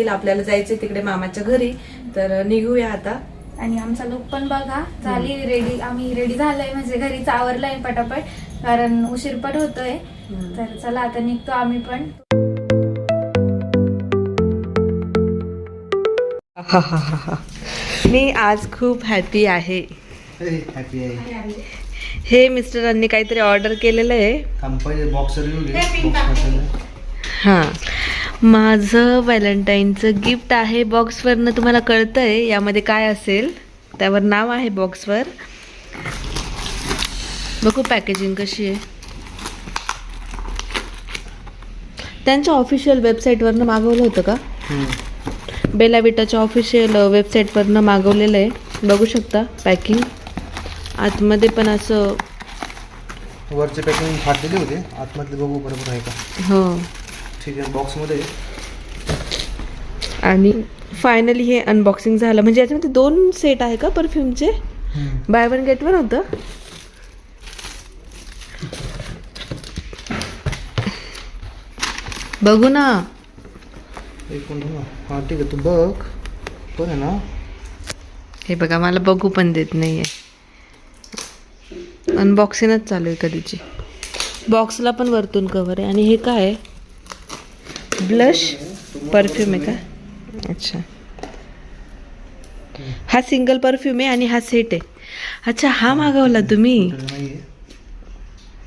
लागतील आपल्याला जायचंय तिकडे मामाच्या घरी तर निघूया आता. आणि आमचा लुक पण बघा झाली रेडी आम्ही रेडी झालोय म्हणजे घरीच आवरलंय पटापट कारण उशीर पण होतोय. तर चला आता निघतो आम्ही पण. मी आज खूप हॅपी आहे. हे मिस्टरांनी काहीतरी ऑर्डर केलेलं आहे. हां. माझं व्हॅलेंटाईनचं गिफ्ट आहे बॉक्सवरनं तुम्हाला कळतंय यामध्ये काय असेल? त्यावर नाव आहे बॉक्सवर. बघू पॅकेजिंग कशी आहे. त्यांच्या ऑफिशियल वेबसाईटवरनं मागवलं होतं का? बेला विटाच्या ऑफिशियल वेबसाईटवरनं मागवलेलं आहे. बघू शकता पॅकिंग. आतमध्ये पण असं वरचे पॅकिंग फाटलेले होते. आतमधले बघू बरोबर आहे का? हो. ठीक आहे बॉक्समध्ये आणि फायनली हे अनबॉक्सिंग झालं. म्हणजे याच्यामध्ये दोन सेट आहे का परफ्यूमचे बाय वन गेट वन होतं. बघू ना. हां. ठीक आहे तू बघ. पण आहे ना. हे बघा मला बघू पण देत नाहीये. अनबॉक्सिंगच चालू आहे कधीची. बॉक्सला पण वरतून कवर आहे. आणि हे काय आहे? ब्लश परफ्यूम आहे का? अच्छा. हा सिंगल परफ्यूम आहे आणि हा सेट आहे. अच्छा हा मागवला तुम्ही?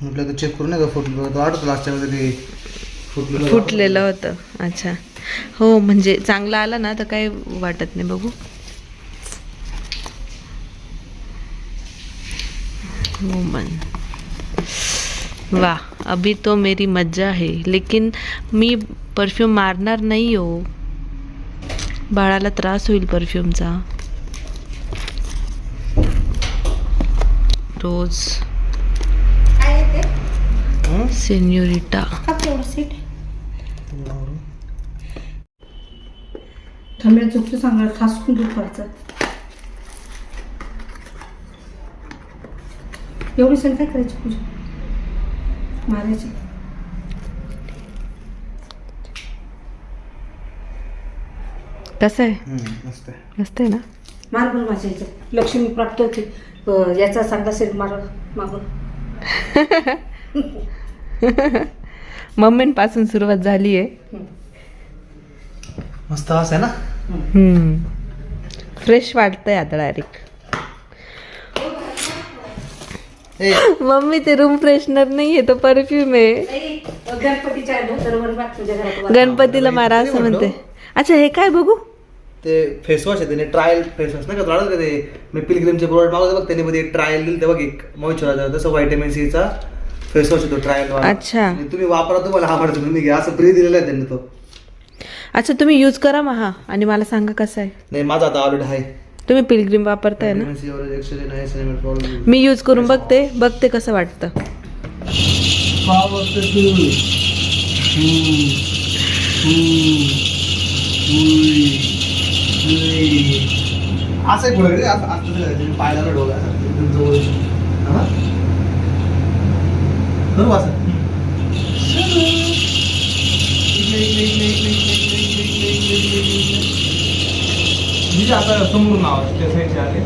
म्हटलं तर चेक करू नये का फुटलं वाटतं लास्टच्या फुटलेलं होतं. अच्छा. हो म्हणजे चांगला आला ना तर काही वाटत नाही. बघू. वुमन वाह अभी तो मेरी मज्जा है लेकिन मी परफ्यूम मारणार नाही हो. बाळाला त्रास होईल परफ्यूमचा. रोज. हं? सेन्योरिटा. थांब्या दुपारचा. एवढी सण काय करायची पूजा. मारायची. कसं आहे. हं, मस्त आहे. मस्त आहे ना? मार बरं माझ्या ह्याच्यात लक्ष्मी प्राप्त होते. अं, याचा चांगला सेट मार मागून. मम्मींपासून सुरुवात झाली आहे. मस्त आवाज आहे ना? फ्रेश वाटतंय आता डायरेक्ट ए. मम्मी ते रूम फ्रेशनर नाहीये तो परफ्यूम आहे. गणपतीच्या धोतरवर मार तुझ्या घरात. गणपतीला मारा असं म्हणते. अच्छा हे काय बघू? ते फेस वॉश आहे त्याने ट्रायल फेस वॉश नाही का तुला का ते? मी पिलग्रिमचे प्रोडक्ट मागवलं बघ त्याने मध्ये ट्रायल दिलं ते बघ एक मॉइश्चरायझर तसं व्हायटमिन सीचा फेस वॉश येतो ट्रायल अच्छा. तुम्ही वापरा तुम्हाला आवडतं तुम्ही घ्या. असं फ्री दिलेलं आहे त्यांनी तो. अच्छा तुम्ही यूज करा मग हा. आणि मला सांगा कसं आहे. नाही माझा आता ऑलरेडी आहे. तुम्ही पिलग्रिम वापरताय ना? Vitamin C वर extra जे नाही, cinnamon powder. मी यूज करून बघते. बघते कसं वाटतं. तू? हम्म. हम्म. असं एक पुढे असं पायाला डोला जवळ. करू असं. आता समोर नाव त्या साईडचे आले.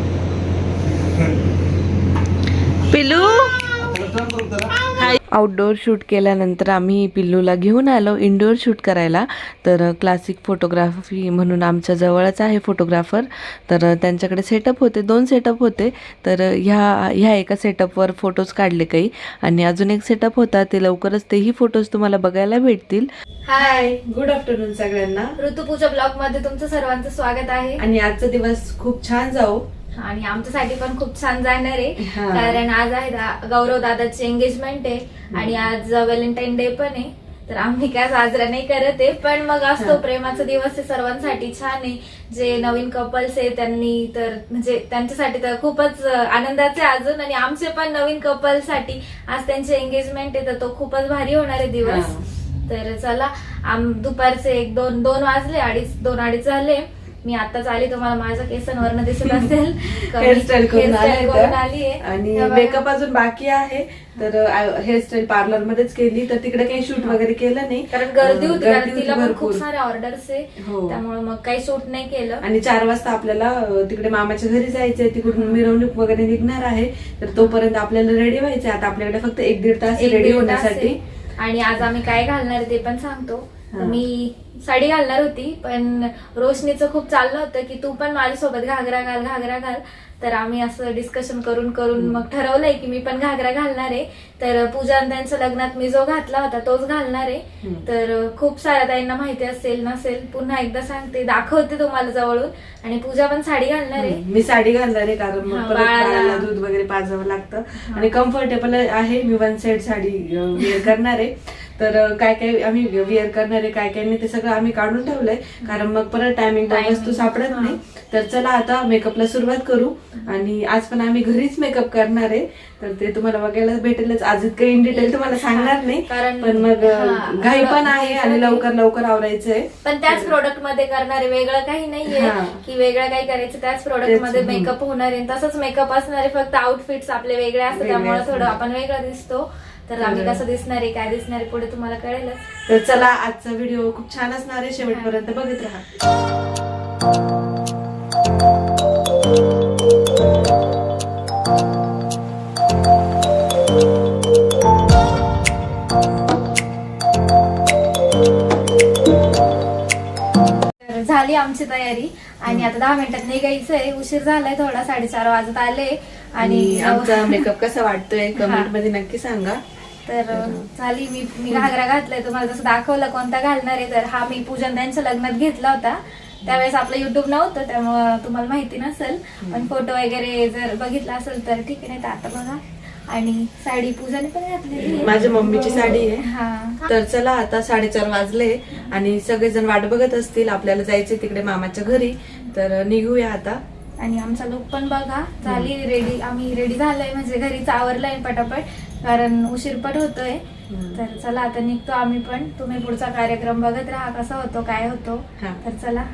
पिलू? आउटडोअर शूट केल्यानंतर आम्ही पिल्लूला घेऊन आलो इंडोअर शूट करायला. तर क्लासिक फोटोग्राफी म्हणून आमच्या जवळच आहे फोटोग्राफर तर त्यांच्याकडे सेटअप होते दोन सेटअप होते. तर ह्या ह्या एका सेटअपवर फोटोज काढले काही. आणि अजून एक सेटअप होता ते लवकरच तेही फोटोज तुम्हाला बघायला भेटतील. हाय गुड आफ्टरनून सगळ्यांना. ऋतुपूजा ब्लॉगमध्ये तुमचं सर्वांचं स्वागत आहे. आणि आजचा दिवस खूप छान जाऊ. आणि आमच्यासाठी पण खूप छान जाणार आहे. कारण आज आहे दा- गौरव दादाची एंगेजमेंट आहे आणि आज व्हॅलेंटाईन डे पण आहे. तर आम्ही काय साजरा नाही करत आहे पण मग असतो प्रेमाचा दिवस आहे सर्वांसाठी छान आहे. जे नवीन कपल्स आहे त्यांनी तर म्हणजे त्यांच्यासाठी तर खूपच आनंदाचे अजून आणि आमचे पण नवीन कपलसाठी आज त्यांची एंगेजमेंट आहे तर तो खूपच भारी होणार आहे दिवस. तर चला आम दुपारचे एक दोन दोन वाजले अडीच दोन अडीच झाले. मी आताच आली तुम्हाला माझ्या केसांवरनं दिसत असेल. हेअरस्टाईल करून आले. आणि मेकअप अजून बाकी आहे. तर हेअरस्टाईल पार्लर मध्येच केली. तर तिकडे काही शूट वगैरे केलं नाही. कारण गर्दी होती कारण तिला पण. खूप सारे ऑर्डर्स आहे. हो. त्यामुळे मग काही शूट नाही केलं. आणि चार वाजता आपल्याला तिकडे मामाच्या घरी जायचंय. तिकडून मिरवणूक वगैरे निघणार आहे. तर तोपर्यंत आपल्याला रेडी व्हायचंय. आता आपल्याकडे फक्त एक दीड तास रेडी होण्यासाठी. आणि आज आम्ही काय घालणार ते पण सांगतो. मी साडी घालणार होती पण रोशनीचं खूप चाललं होतं की तू पण माझ्यासोबत घागरा घाल घागरा घाल. तर आम्ही असं डिस्कशन करून करून मग ठरवलंय की मी पण घागरा घालणार आहे. तर पूजा त्यांच्या लग्नात मी जो घातला होता तोच घालणार आहे. तर खूप साऱ्या ताईंना माहिती असेल नसेल पुन्हा एकदा सांगते दाखवते तुम्हाला जवळून. आणि पूजा पण साडी घालणार आहे. मी साडी घालणार आहे कारण बाळाला. दूध वगैरे पाजावं लागतं. आणि कम्फर्टेबल आहे मी वन साइड साडी वेअर करणार आहे. तर काय काय आम्ही वेअर करणार आहे काय काय नाही ते सगळं आम्ही काढून ठेवलंय. कारण मग परत टायमिंग वस्तू सापडत. नाही. तर चला आता मेकअपला सुरुवात करू. आणि आज पण आम्ही घरीच मेकअप करणार आहे. तर ते तुम्हाला बघायला भेटेलच. आज इतकं इन डिटेल तुम्हाला सांगणार नाही. कारण- पण मग. घाई पण आहे आणि लवकर लवकर आवरायचंय पण त्याच प्रोडक्टमध्ये करणार आहे. वेगळं काही नाहीये. की वेगळं काही करायचं त्याच प्रोडक्टमध्ये. मेकअप होणार आहे. तसंच मेकअप असणार आहे. फक्त आउटफिट्स आपले वेगळे असतात. त्यामुळे. थोडं आपण वेगळं दिसतो. तर आम्ही कसं दिसणार आहे काय दिसणार आहे पुढे तुम्हाला कळेलच. तर चला आजचा व्हिडिओ खूप छान असणार आहे. शेवटपर्यंत बघत राहा. झाली आमची तयारी. आणि आता दहा मिनिटात निघायचंय. उशीर झालाय थोडा साडेचार वाजत आले. आणि आमचा मेकअप कसा वाटतोय कमेंट. मध्ये नक्की सांगा. तर झाली मी मी घागरा घातलाय तुम्हाला जसं दाखवलं कोणता घालणार आहे. तर हा मी पूजन त्यांच्या लग्नात घेतला होता. त्यावेळेस आपलं युट्यूब नव्हतं त्यामुळं तुम्हाला माहिती नसेल. पण फोटो वगैरे जर बघितला असेल तर ठीक आहे नाही तर आता बघा. आणि साडी पूजाने पण घातलेली आहे. माझ्या मम्मीची साडी आहे. हा. तर चला आता साडेचार वाजले आणि सगळेजण वाट बघत असतील आपल्याला जायचे तिकडे मामाच्या घरी. तर निघूया आता. आणि आमचा लुक पण बघा. झाली रेडी आम्ही रेडी झालोय. म्हणजे घरीच आवरलंय पटापट. कारण उशीरपट होतोय. तर चला आता निघतो आम्ही पण तुम्ही पुढचा कार्यक्रम बघत राहा कसा होतो काय होतो. तर चला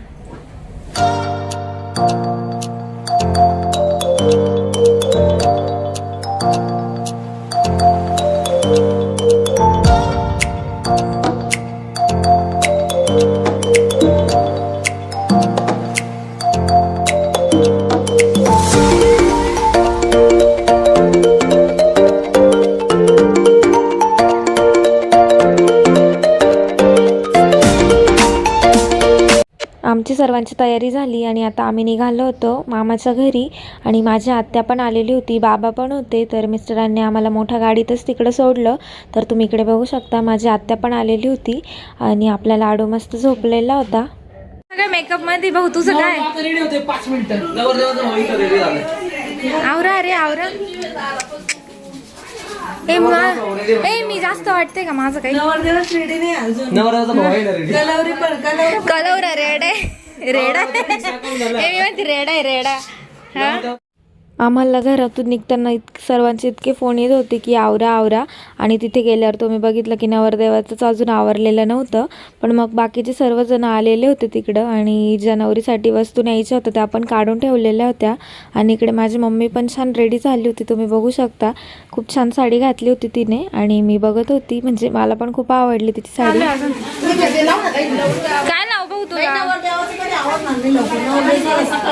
आमची सर्वांची तयारी झाली आणि आता आम्ही निघालो होतो मामाच्या घरी आणि माझी आत्या पण आलेली होती बाबा पण होते. तर मिस्टरांनी आम्हाला मोठ्या गाडीतच तिकडं सोडलं. तर तुम्ही इकडे बघू शकता माझी आत्या पण आलेली होती आणि आपला लाडू मस्त झोपलेला होता. सगळं मेकअपमध्ये भाऊ तुझं काय? आवरा अरे आवरा. ए मा- ए मी जास्त वाटते का माझं काही? कलवरा रेड. आहे रेड. आहे ए, मी म्हणते रेड आहे रेड. आहे हा? आम्हाला घरातून निघताना इत सर्वांचे इतके फोन येत होते की आवरा आवरा. आणि तिथे गेल्यावर तुम्ही बघितलं की नवरदेवाचंच अजून आवरलेलं नव्हतं. पण मग बाकीचे सर्वजण आलेले होते तिकडं आणि ज्या नवरीसाठी वस्तू न्यायच्या होत्या त्या आपण काढून ठेवलेल्या होत्या. आणि इकडे माझी मम्मी पण छान रेडी झाली होती तुम्ही बघू शकता. खूप छान साडी घातली होती तिने आणि मी बघत होती. म्हणजे मला पण खूप आवडली तिची साडी. काय तुला?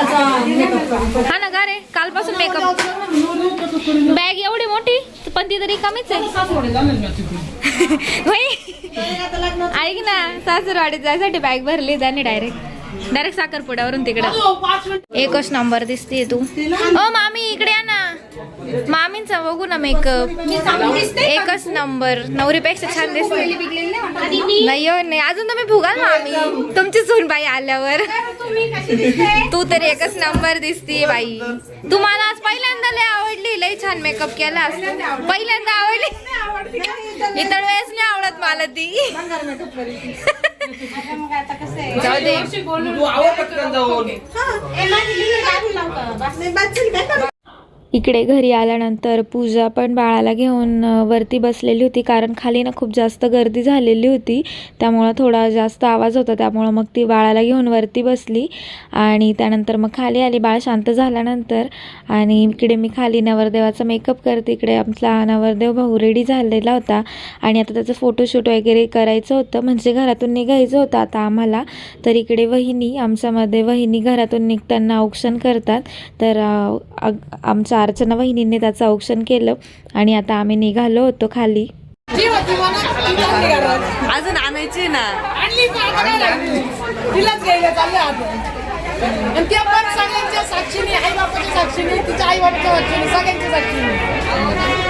हा ना का रे कालपासून मेकअप बॅग एवढी मोठी पण ती तरी कमीच आहे. होय? ऐक ना सासरवाडीत जायसाठी बॅग भरली त्याने डायरेक्ट डायरेक्ट साखरपुड्यावरून तिकडं. एकच नंबर दिसते तू. ओ मामी इकडे या ना. मामींचा बघू ना मेकअप एकच नंबर नवरीपेक्षा छान दिसते. नाही हो नाही. अजून तुम्ही भुगाल मामी. तुमची सून बाई आल्यावर. तू तर एकच नंबर दिसते बाई. तुम्हाला आज पहिल्यांदा लय आवडली. लय छान मेकअप केला पहिल्यांदा आवडली. इतर वेळेस नाही आवडत मला ती. जाऊ दे तू आवर पटकन जाऊन इकडे घरी आल्यानंतर पूजा पण बाळाला घेऊन वरती बसलेली होती. कारण खाली ना खूप जास्त गर्दी झालेली होती. त्यामुळं थोडा जास्त आवाज होता. त्यामुळं मग ती बाळाला घेऊन वरती बसली. आणि त्यानंतर मग खाली आली. बाळ शांत झाल्यानंतर आणि इकडे मी खाली नवरदेवाचा मेकअप करते. इकडे आमचा नवरदेव भाऊ रेडी झालेला होता. आणि आता त्याचं फोटोशूट वगैरे करायचं होतं. म्हणजे घरातून निघायचं होतं. आता आम्हाला तर इकडे वहिनी आमच्यामध्ये वहिनी घरातून निघताना औक्षण करतात. तर आमचा अग- अर्चना वहिनीने त्याचं औक्षण केलं आणि आता आम्ही निघालो होतो खाली. अजून आणायची ना. साक्षीने आई बापाच्या साक्षीने तिच्या आई बापाच्या साक्षीने सगळ्यांच्या साक्षीने.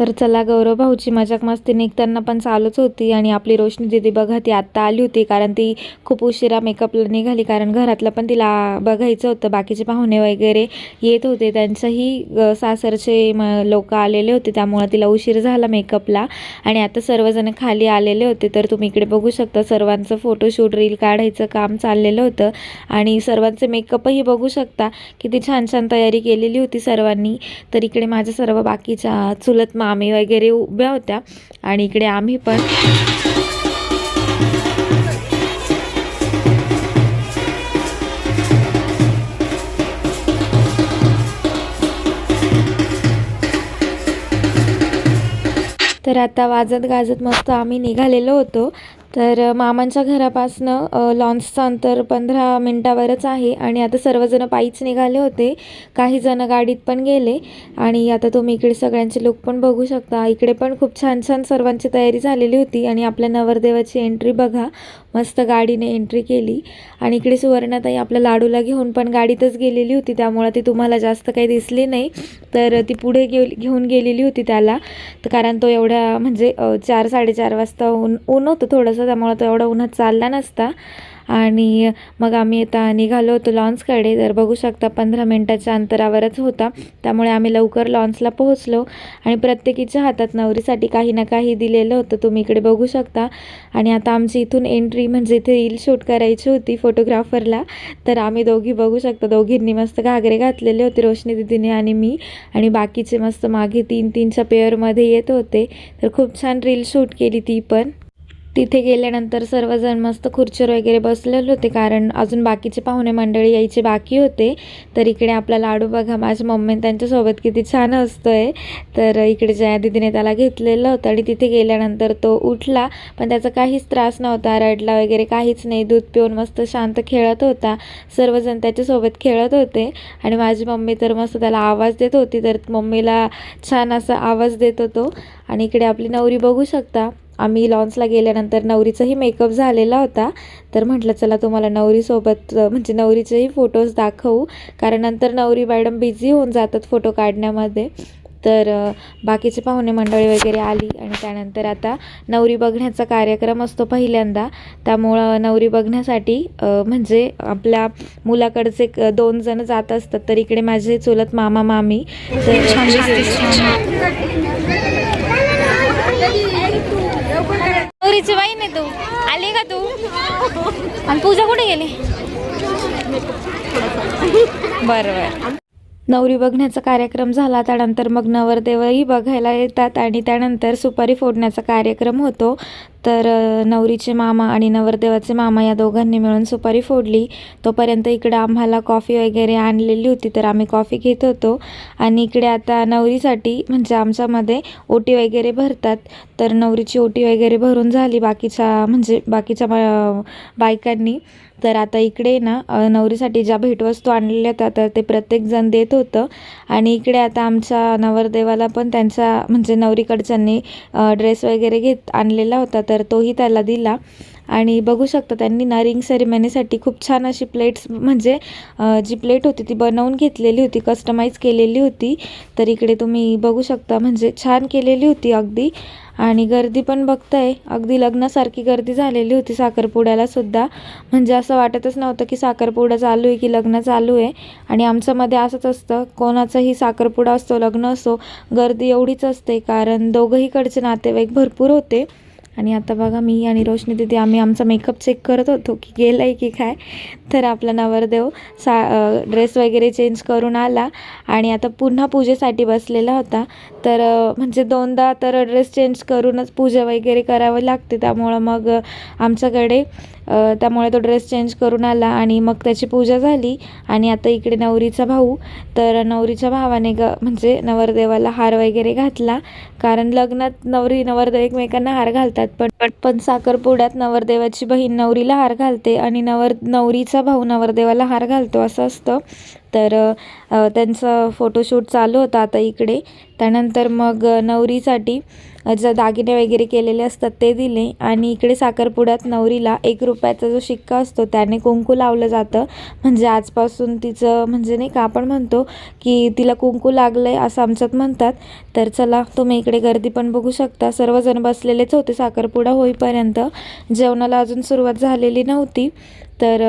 तर चला गौरव भाऊची मजाक मस्ती निघताना पण चालूच होती आणि आपली रोशनी दिदी बघा ती आत्ता आली होती कारण ती खूप उशिरा मेकअपला निघाली कारण घरातलं पण तिला बघायचं होतं बाकीचे पाहुणे वगैरे येत होते त्यांचंही सासरचे म लोक आलेले होते त्यामुळं तिला उशीर झाला मेकअपला आणि आता सर्वजण खाली आलेले होते तर तुम्ही इकडे बघू शकता सर्वांचं फोटोशूट रील काढायचं काम चाललेलं होतं आणि सर्वांचे मेकअपही बघू शकता. किती छान छान तयारी केलेली होती सर्वांनी. तर इकडे माझ्या सर्व बाकीच्या चुलत मामी वगैरे उभ्या होत्या. आणि इकडे आम्ही पण तर आता वाजत गाजत मस्त आम्ही निघालेलो होतो. तर मामांच्या घरापासनं लॉन्सचं अंतर पंधरा मिनटावरच आहे आणि आता सर्वजण पायीच निघाले होते. काही जण गाडीत पण गेले आणि आता तुम्ही इकडे सगळ्यांचे लुक पण बघू शकता. इकडे पण खूप छान छान सर्वांची तयारी झालेली होती आणि आपल्या नवरदेवाची एंट्री बघा. मस्त गाडीने एंट्री केली. आणि इकडे सुवर्णाताई आपल्या लाडूला घेऊन पण गाडीतच गेलेली होती. त्यामुळं ती तुम्हाला जास्त काही दिसली नाही. तर ती पुढे गे घेऊन गेलेली होती त्याला. तर कारण तो एवढ्या म्हणजे चार साडेचार वाजता ऊन ऊन होतं थोडंसं. त्यामुळं तो एवढा उन्हात चालला नसता. आणि मग आम्ही आता निघालो होतो लॉन्सकडे. तर बघू शकता पंधरा मिनटाच्या अंतरावरच होता. त्यामुळे आम्ही लवकर लॉन्सला पोहोचलो आणि प्रत्येकीच्या हातात नवरीसाठी काही ना काही दिलेलं होतं. तुम्ही इकडे बघू शकता. आणि आता आमची इथून एंट्री म्हणजे इथे रील शूट करायची होती फोटोग्राफरला तर आम्ही दोघी बघू शकता. दोघींनी मस्त घागरे घातलेले होते रोशनी दिदीने आणि मी. आणि बाकीचे मस्त मागे तीन तीनच्या पेअरमध्ये येत होते. तर खूप छान रील शूट केली ती पण. तिथे गेल्यानंतर सर्वजण मस्त खुर्चीवर वगैरे बसलेले होते कारण अजून बाकीचे पाहुणे मंडळी यायचे बाकी होते. तर इकडे आपला लाडू बघा माझ्या मम्मी त्यांच्यासोबत किती छान असतोय. तर इकडे जया दिदीने त्याला घेतलेलं होतं आणि तिथे गेल्यानंतर तो उठला पण त्याचा काहीच त्रास नव्हता रडला वगैरे काहीच नाही दूध पिऊन मस्त शांत खेळत होता. सर्वजण त्याच्यासोबत खेळत होते आणि माझी मम्मी तर मस्त त्याला आवाज देत होती तर मम्मीला छान असा आवाज देत होतो. आणि इकडे आपली नवरी बघू शकता. आम्ही लॉन्सला गेल्यानंतर नवरीचाही मेकअप झालेला होता. तर म्हटलं चला तुम्हाला नवरीसोबत म्हणजे नवरीचेही फोटोज दाखवू. कारण नंतर नवरी मॅडम बिझी होऊन जातात फोटो काढण्यामध्ये. तर बाकीचे पाहुणे मंडळी वगैरे आली आणि त्यानंतर आता नवरी बघण्याचा कार्यक्रम असतो पहिल्यांदा. त्यामुळं नवरी बघण्यासाठी म्हणजे आपल्या मुलाकडचे दोन जण जात असतात. तर इकडे माझे चुलत मामा मामी. तर पुरीची बाई नाही तू. आली का तू? आणि पूजा कुठे गेली? बरं बरं. नवरी बघण्याचा कार्यक्रम झाला त्यानंतर मग नवरदेवही बघायला येतात आणि त्यानंतर सुपारी फोडण्याचा कार्यक्रम होतो. तर नवरीचे मामा आणि नवरदेवाचे मामा या दोघांनी मिळून सुपारी फोडली. तोपर्यंत इकडं आम्हाला कॉफी वगैरे आणलेली होती तर आम्ही कॉफी घेत होतो. आणि इकडे आता नवरीसाठी म्हणजे आमच्यामध्ये ओटी वगैरे भरतात. तर नवरीची ओटी वगैरे भरून झाली बाकीच्या म्हणजे बाकीच्या बायकांनी. तर आता इकडे ना नवरीसाठी ज्या भेटवस्तू आणलेल्या होत्या तर ते प्रत्येकजण देत होतं. आणि इकडे आता आमच्या नवरदेवाला पण त्यांच्या म्हणजे नवरीकडच्यांनी ड्रेस वगैरे घेत आणलेला होता. तर तोही त्याला दिला. आणि बघू शकता त्यांनी ना रिंग सेरेमनीसाठी खूप छान अशी प्लेट्स म्हणजे जी प्लेट होती ती बनवून घेतलेली होती कस्टमाइज केलेली होती. तर इकडे तुम्ही बघू शकता म्हणजे छान केलेली होती अगदी. आणि गर्दी पण बघताय अगदी लग्नासारखी गर्दी झालेली होती साखरपुड्याला सुद्धा. म्हणजे असं वाटतच नव्हतं की साखरपुडा चालू आहे की लग्न चालू आहे. आणि आमच्यामध्ये असंच असतं कोणाचाही साखरपुडा असतो लग्न असो गर्दी एवढीच असते. कारण दोघंहीकडचे नातेवाईक भरपूर होते. आणि आता बघा मी आणि रोशनी दिदी आम्ही आमचा मेकअप चेक करत होतो की गेला आहे की काय. तर आपला नवरदेव सा ड्रेस वगैरे चेंज करून आला आणि आता पुन्हा पूजेसाठी बसलेला होता. तर म्हणजे दोनदा तर ड्रेस चेंज करूनच पूजा वगैरे करावं लागते. त्यामुळं मग आमच्याकडे त्यामुळे तो ड्रेस चेंज करून आला आणि मग त्याची पूजा झाली. आणि आता इकडे नवरीचा भाऊ. तर नवरीच्या भावाने ग म्हणजे नवरदेवाला हार वगैरे घातला. कारण लग्नात नवरी नवरदेव एकमेकांना हार घालतात. पण पण पण साखरपुड्यात नवरदेवाची बहीण नवरीला हार घालते आणि नवर नवरीचा भाऊ नवरदेवाला हार घालतो असं असतं. तर त्यांचं फोटोशूट चालू होतं आता इकडे. त्यानंतर मग नवरीसाठी जे दागिने वगैरे केलेले असतात ते दिले. आणि इकडे साखरपुड्यात नवरीला एक रुपयाचा जो शिक्का असतो त्याने कुंकू लावलं जातं. म्हणजे आजपासून तिचं म्हणजे नाही का आपण म्हणतो की तिला कुंकू लागलं आहे असं आमच्यात म्हणतात. तर चला तुम्ही इकडे गर्दी पण बघू शकता. सर्वजण बसलेलेच होते साखरपुडा होईपर्यंत. जेवणाला अजून सुरुवात झालेली नव्हती. तर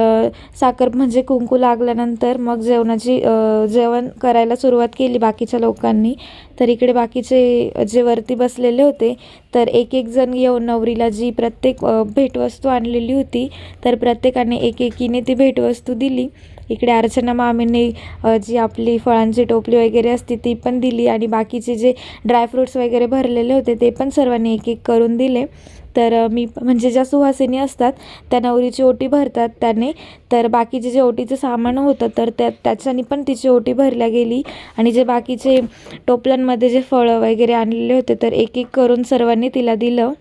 साखर म्हणजे कुंकू लागल्यानंतर मग जेवणाची जेवण करायला सुरुवात केली बाकीच्या लोकांनी. तर इकडे बाकीचे जे वरती बसलेले होते तर एक एक जण येऊन नवरीला जी प्रत्येक भेटवस्तू आणलेली होती तर प्रत्येकाने एक एकीने ती भेटवस्तू दिली. इकडे अर्चना मामींनी जी आपली फळांची टोपली वगैरे असते ती पण दिली आणि बाकीचे जे ड्रायफ्रूट्स वगैरे भरलेले होते ते पण सर्वांनी एक एक करून दिले. तर मी म्हणजे ज्या सुहासिनी असतात त्या नवरीची ओटी भरतात त्याने. तर बाकीचे जे ओटीचं सामान होतं तर त्या त्याच्यानी पण तिची ओटी भरल्या गेली. आणि जे बाकीचे टोपल्यांमध्ये जे फळं वगैरे आणलेले होते तर एक एक करून सर्वांनी तिला दिलं.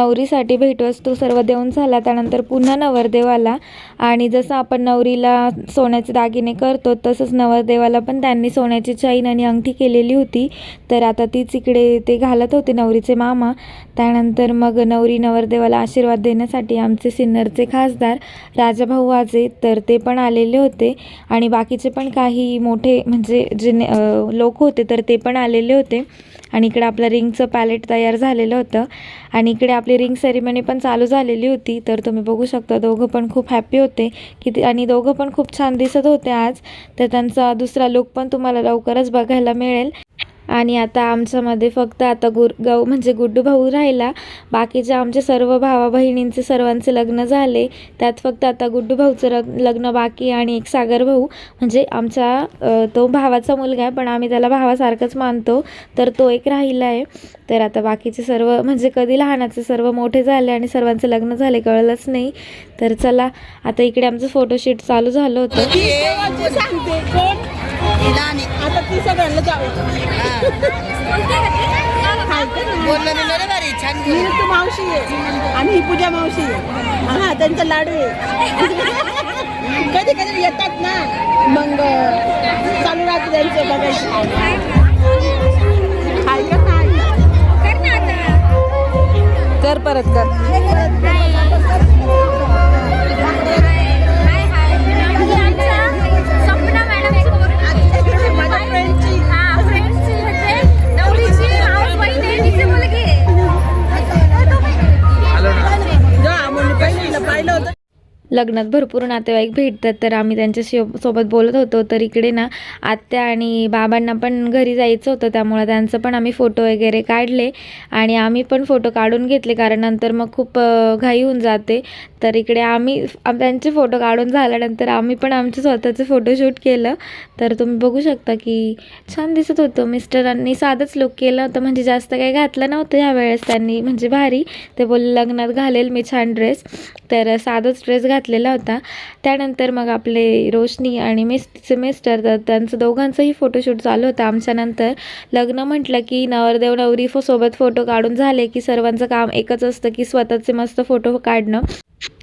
नवरीसाठी भेटवस्तू सर्व देऊन झाला. त्यानंतर पुन्हा नवरदेवाला आणि जसं आपण नवरीला सोन्याचे दागिने करतो तसंच नवरदेवाला पण त्यांनी सोन्याची चैन आणि अंगठी केलेली होती. तर आता तीच इकडे ते घालत होते नवरीचे मामा. त्यानंतर मग नवरी नवरदेवाला आशीर्वाद देण्यासाठी आमचे सिन्नरचे खासदार राजाभाऊ वाजे तर ते पण आलेले होते. आणि बाकीचे पण काही मोठे म्हणजे जे लोक होते तर ते पण आलेले होते. आणि इकडे आपलं रिंगचं पॅलेट तयार झालेलं होतं. आणि इकडे आपली रिंग सेरेमनी पण चालू झालेली होती. तर तुम्ही बघू शकता दोघं पण खूप हॅप्पी होते. की आणि दोघं पण खूप छान दिसत होते आज. तर त्यांचा दुसरा लुक पण तुम्हाला लवकरच बघायला मिळेल. आणि आता आमच्यामध्ये फक्त आता गुर गौ म्हणजे गुड्डू भाऊ राहिला बाकीचे आमचे सर्व भावा बहिणींचे सर्वांचे लग्न झाले त्यात फक्त आता गुड्डू भाऊचं लग लग्न बाकी आणि एक सागर भाऊ म्हणजे आमचा तो भावाचा मुलगा आहे पण आम्ही त्याला भावासारखंच मानतो तर तो एक राहिला आहे तर आता बाकीचे सर्व म्हणजे कधी लहानाचे सर्व मोठे झाले आणि सर्वांचे लग्न झाले कळलंच नाही तर चला आता इकडे आमचं फोटोशूट चालू झालं होतं आता ती सगळ्यांना जाऊ मी तू मावशी आहे. आणि ही पूजा मावशी आहे. हा त्यांचा लाडू आहे. कधी कधी येतात ना मग चालू राहते त्यांचं बघायचं. का? काय कर परत कर. लग्नात भरपूर नातेवाईक भेटतात. तर आम्ही त्यांच्याशी सोबत बोलत होतो. तर इकडे ना आत्या आणि बाबांना पण घरी जायचं होतं. त्यामुळं त्यांचं पण आम्ही फोटो वगैरे काढले. आणि आम्ही पण फोटो काढून घेतले. कारण नंतर मग खूप घाई होऊन जाते. तर इकडे आम्ही त्यांचे फोटो काढून झाल्यानंतर आम्ही पण आमचे स्वतःचे फोटोशूट केलं. तर तुम्ही बघू शकता की छान दिसत होतं. मिस्टरांनी साधंच लुक केलं होतं. म्हणजे जास्त काही घातलं नव्हतं ह्यावेळेस त्यांनी. म्हणजे भारी. ते बोलले लग्नात घालेल मी छान ड्रेस तर साधंच ड्रेस घात घातलेला होता. त्यानंतर मग आपले रोशनी आणि मिस तिचे मिस्टर तर त्यांचं दोघांचंही फोटोशूट चालू होतं. आमच्यानंतर लग्न म्हटलं की नवरदेव नवरी फो सोबत फोटो काढून झाले की सर्वांचं काम एकच असतं की स्वतःचे मस्त फोटो काढणं.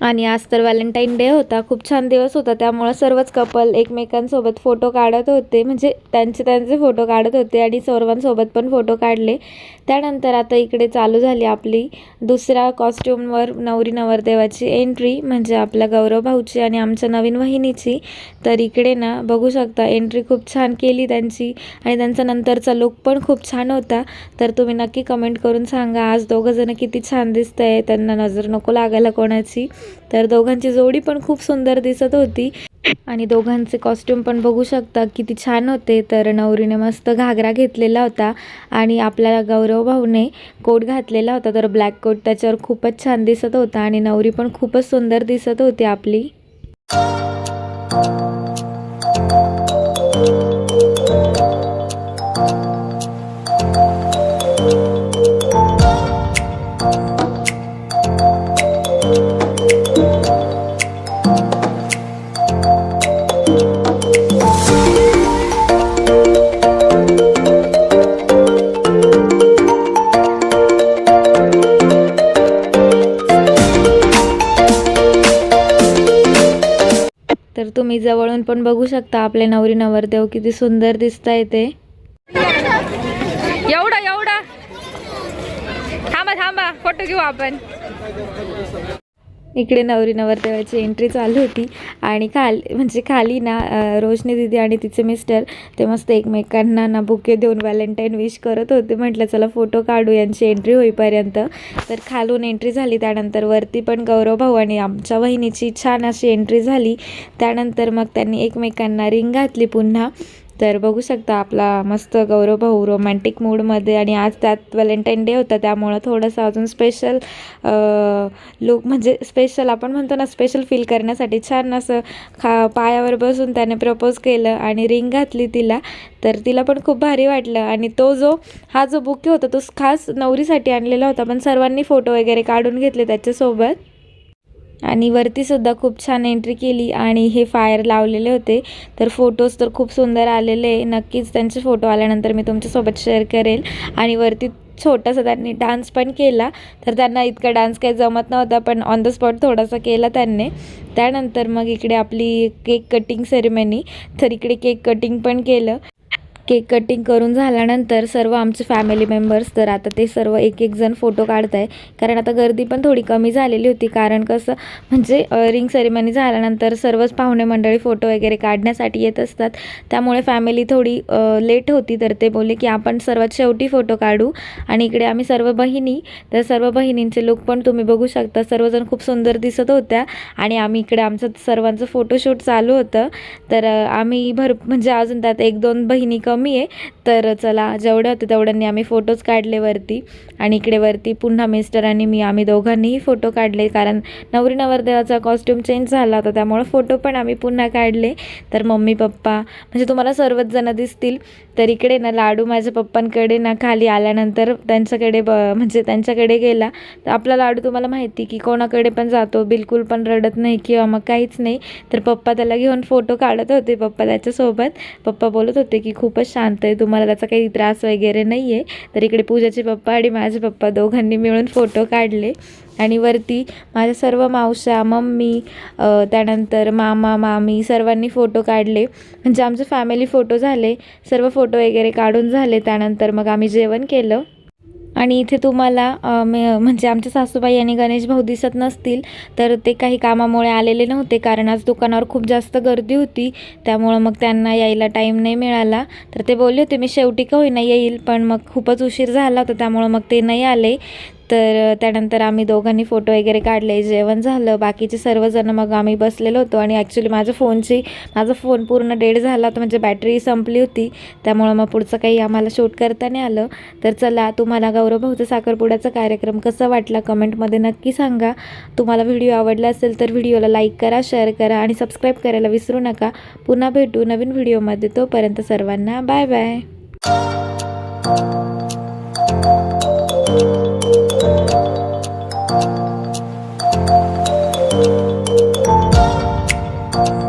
आणि आज तर व्हॅलेंटाईन डे होता. खूप छान दिवस होता. त्यामुळं सर्वच कपल एकमेकांसोबत फोटो काढत होते. म्हणजे त्यांचे त्यांचे फोटो काढत होते आणि सर्वांसोबत पण फोटो काढले. त्यानंतर आता इकडे चालू झाली आपली दुसऱ्या कॉस्ट्युमवर नवरी नवरदेवाची एंट्री म्हणजे आपल्या गौरव भाऊची आणि आमच्या नवीन वहिनीची तर इकडे ना बघू शकता एंट्री खूप छान केली त्यांची आणि त्यांचा नंतरचा लुक पण खूप छान होता. तर तुम्ही नक्की कमेंट करून सांगा आज दोघंजणं किती छान दिसत आहे त्यांना नजर नको लागायला कोणाची. तर दोघांची जोडी पण खूप सुंदर दिसत होती. आणि दोघांचे कॉस्ट्युम पण बघू शकता किती छान होते. तर नवरीने मस्त घागरा घेतलेला होता आणि आपल्या गौरव भाऊने कोट घातलेला होता. तर ब्लॅक कोट त्याच्यावर खूपच छान दिसत होता आणि नवरी पण खूपच सुंदर दिसत होती. आपली. तुम्ही पण बघू शकता आपले नवरी नवरदेव किती सुंदर दिसत आहे ते एवढा एवढा. थांबा थांबा. फोटो घेऊ आपण. इकडे नवरी नवरदेवाची एंट्री चालू होती. आणि खाल म्हणजे खाली ना रोशनी दिदी आणि तिचे मिस्टर ते मस्त एकमेकांना ना बुके देऊन व्हॅलेंटाईन विश करत होते. म्हटलं चला फोटो काढू यांची एंट्री होईपर्यंत. तर खालून एंट्री झाली. त्यानंतर वरती पण गौरव भाऊ आणि आमच्या वहिनीची छान अशी एंट्री झाली. त्यानंतर मग त्यांनी एकमेकांना रिंग घातली पुन्हा. तर बघू शकता आपला मस्त गौरव भाऊ रोमॅन्टिक मूडमध्ये आणि आज त्यात व्हॅलेंटाईन डे होता त्यामुळं थोडंसं अजून स्पेशल लुक म्हणजे स्पेशल आपण म्हणतो ना स्पेशल फील करण्यासाठी छान असं खा पायावर बसून त्याने प्रपोज केलं आणि रिंग घातली तिला. तर तिला पण खूप भारी वाटलं आणि तो जो हा जो बुके होता तो खास नवरीसाठी आणलेला होता पण सर्वांनी फोटो वगैरे काढून घेतले त्याच्यासोबत. आणि वरतीसुद्धा खूप छान एंट्री केली आणि हे फायर लावलेले होते. तर फोटोज तर खूप सुंदर आलेले नक्कीच त्यांचे फोटो आल्यानंतर मी तुमच्यासोबत शेअर करेल. आणि वरती छोटासा त्यांनी डान्स पण केला. तर त्यांना इतका डान्स काही जमत नव्हता पण ऑन द स्पॉट थोडासा केला त्यांनी. त्यानंतर मग इकडे आपली केक कटिंग सेरेमनी तर इकडे केक कटिंग पण केलं. केक कटिंग करून झाल्यानंतर सर्व आमचे फॅमिली मेंबर्स तर आता ते सर्व एक एक जण फोटो काढत आहे कारण आता गर्दी पण थोडी कमी झालेली होती. कारण कसं म्हणजे रिंग सेरेमनी झाल्यानंतर सर्वच पाहुणे मंडळी फोटो वगैरे काढण्यासाठी येत असतात. त्यामुळे फॅमिली थोडी लेट होती. तर ते बोलले की आपण सर्वात शेवटी फोटो काढू आणि इकडे आम्ही सर्व बहिणी तर सर्व बहिणींचे लुक पण तुम्ही बघू शकता. सर्वजण खूप सुंदर दिसत होत्या आणि आम्ही इकडे आमचं सर्वांचं फोटोशूट चालू होतं. तर आम्ही भर म्हणजे अजून त्यात एक दोन बहिणी कमी आहे तर चला जेवढे होते तेवढ्यांनी आम्ही फोटोज काढले वरती. आणि इकडे वरती पुन्हा मिस्टर आणि मी आम्ही दोघांनीही फोटो काढले. कारण नवरी नवरदेवाचा कॉस्ट्यूम चेंज झाला होता त्यामुळं फोटो पण आम्ही पुन्हा काढले. तर मम्मी पप्पा म्हणजे तुम्हाला सर्वच जण दिसतील. तर इकडे ना लाडू माझ्या पप्पांकडे ना खाली आल्यानंतर त्यांच्याकडे ब म्हणजे त्यांच्याकडे गेला. तर आपला लाडू तुम्हाला माहिती की कोणाकडे पण जातो बिलकुल पण रडत नाही किंवा मग काहीच नाही. तर पप्पा त्याला घेऊन फोटो काढत होते पप्पा त्याच्यासोबत. पप्पा बोलत होते की खूपच शांत आहे तुम्हाला त्याचा काही त्रास वगैरे नाही आहे. तर इकडे पूजाचे पप्पा आणि माझे पप्पा दोघांनी मिळून फोटो काढले. आणि वरती माझ्या सर्व मावशा मम्मी त्यानंतर मामा मामी सर्वांनी फोटो काढले. म्हणजे आमचे फॅमिली फोटो झाले. सर्व फोटो वगैरे काढून झाले. त्यानंतर मग आम्ही जेवण केलं. आणि इथे तुम्हाला म्हणजे आमच्या सासूबाई आणि गणेश भाऊ दिसत नसतील तर ते काही कामामुळे आलेले नव्हते कारण आज दुकानावर खूप जास्त गर्दी होती त्यामुळं मग त्यांना यायला टाईम नाही मिळाला. तर ते बोलले होते मी शेवटी का होईना येईल पण मग खूपच उशीर झाला होता त्यामुळं मग ते नाही आले. तर त्यानंतर आम्ही दोघांनी फोटो वगैरे काढले. जेवण झालं. बाकीचे सर्वजण मग आम्ही बसलेलो होतो आणि ॲक्च्युली माझ्या फोनची माझा फोन पूर्ण डेड झाला होता. म्हणजे बॅटरी संपली होती. त्यामुळं मग पुढचं काही आम्हाला शूट करता नाही आलं. तर चला तुम्हाला गौरव भाऊचा साखरपुड्याचा कार्यक्रम कसा वाटला कमेंटमध्ये नक्की सांगा. तुम्हाला व्हिडिओ आवडला असेल तर व्हिडिओला लाईक करा शेअर करा आणि सबस्क्राईब करायला विसरू नका. पुन्हा भेटू नवीन व्हिडिओमध्ये. तोपर्यंत सर्वांना बाय बाय thank you